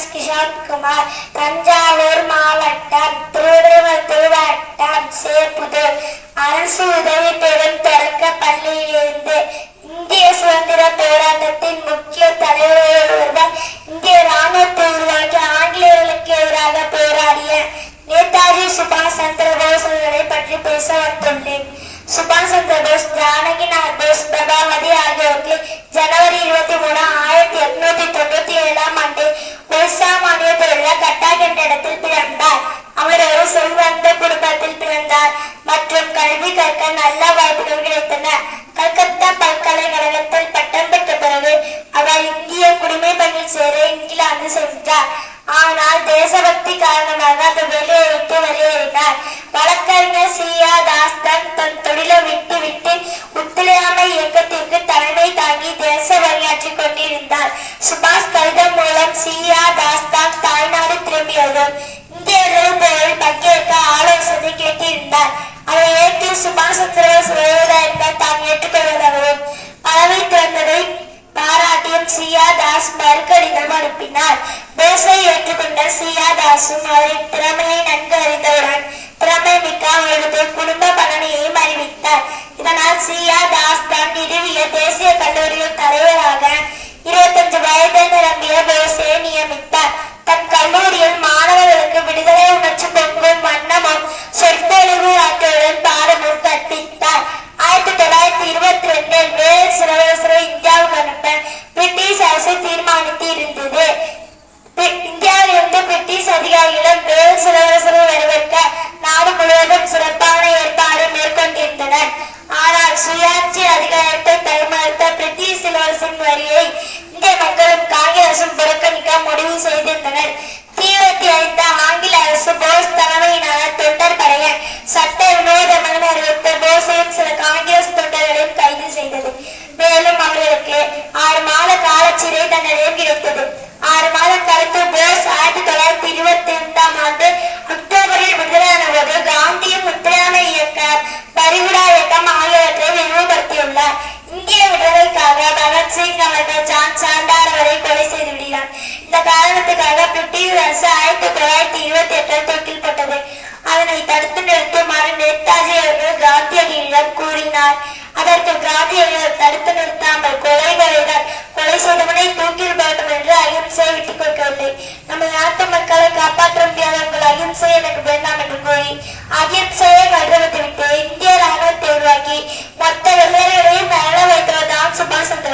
S Kumar Thanjavur மாவட்டம் திருவிழத்தூர் வட்டம் சேப்புதூர். அரசு உதவி பெறும் தொடக்க பள்ளியிலிருந்து இந்திய சுதந்திர போராட்டத்தின் முக்கிய தலைவர்கள் ஒருவர் இந்திய ராணுவத்தை உருவாக்கி ஆங்கிலேயர்களுக்கு எதிராக போராடிய நேதாஜி சுபாஷ் சந்திர போஸ் அவர்களை பற்றி பேச வந்துள்ளேன். சுபாஷ் சந்திர போஸ் ஜானகிநாத் போஸ் பிரபாவதி ஆகியோருக்கு ஜனவரி வாய்ப்புகள் கல்கத்தா பல்கலைக்கழகத்தில் பட்டம் பெற்ற பிறகு அவர் இந்திய குடிமை பணியில் சேர இங்கிலாந்து சென்றார். ஆனால் தேசபக்தி காரணமாக அந்த வெளியை விட்டு வெளியேறினார். வழக்கறிஞர் சியா தாஸ்தான் தன் தொழிலை விட்டு விட்டு ஒத்துழையாமை இயக்கத்திற்கு தலைமை தாங்கி தேச பணியாற்றிக் கொண்டிருந்தார். சுபாஷ் கடிதம் மூலம் சியா தாஸ்தான் தாய்நாடு திரும்பியதும் இந்தியர்கள் போரில் பங்கேற்க ஆலோசனை கேட்டிருந்தார். அதை ஏற்று சுபாஷ் சந்திரபோஸ் அனுப்பினார் ஏற்றுக்கொண்ட சியா அவரின் திறமையை நன்கு அறிந்தவுடன் திறமை மிக்க அவரது குடும்ப பலனையும் அறிவித்தார். இதனால் சியா தாஸ் தான் நிறுவிய தேசிய கல்லூரியின் தலைவராக இருபத்தஞ்சு வயதை நிரம்பிய போஸை நியமித்தார். தன் கல்லூரியில் பிரிட்டிஷ் வரியை இந்திய மக்களும் காங்கிரசும் புறக்கணிக்க முடிவு செய்திருந்தனர். தீவிரத்தை அளித்த ஆங்கில அரசு போஸ் தலைமையிலான தொண்டர் படைய சட்ட வினோதமான அறிவித்த போஸையும் சில காங்கிரஸ் தொண்டர்களையும் கைது செய்தது. மேலும் அவர்களுக்கு ஆறு மாத கால சிறை தண்டனையும் கிடைத்தது. அரசு ஆயிரத்தி தொள்ளாயிரத்தி இருபத்தி எட்டில் தூக்கில்பட்டது அதனை தடுத்து நிறுத்துமாறு நேதாஜி அவர்கள் காந்தியடியிடம் கூறினார். அதற்கு காந்தியடிகள் தடுத்து நிறுத்தாமல் கொலை செய்தார் கொலை செய்தவனை தூக்கில் போட்டோம் என்று அகிம்சையை விட்டுக் கொடுக்கவில்லை. நமது நாட்டு மக்களை காப்பாற்ற முடியாதவர்கள் அகிம்சை எனக்கு வேண்டாம் என்று கூறி அகிம்சையை கருதவிட்டு இந்திய ராணுவத்தை உருவாக்கி மொத்த வெள்ளையரையும் நல வைத்தவர் தான் சுபாஷ் சந்திர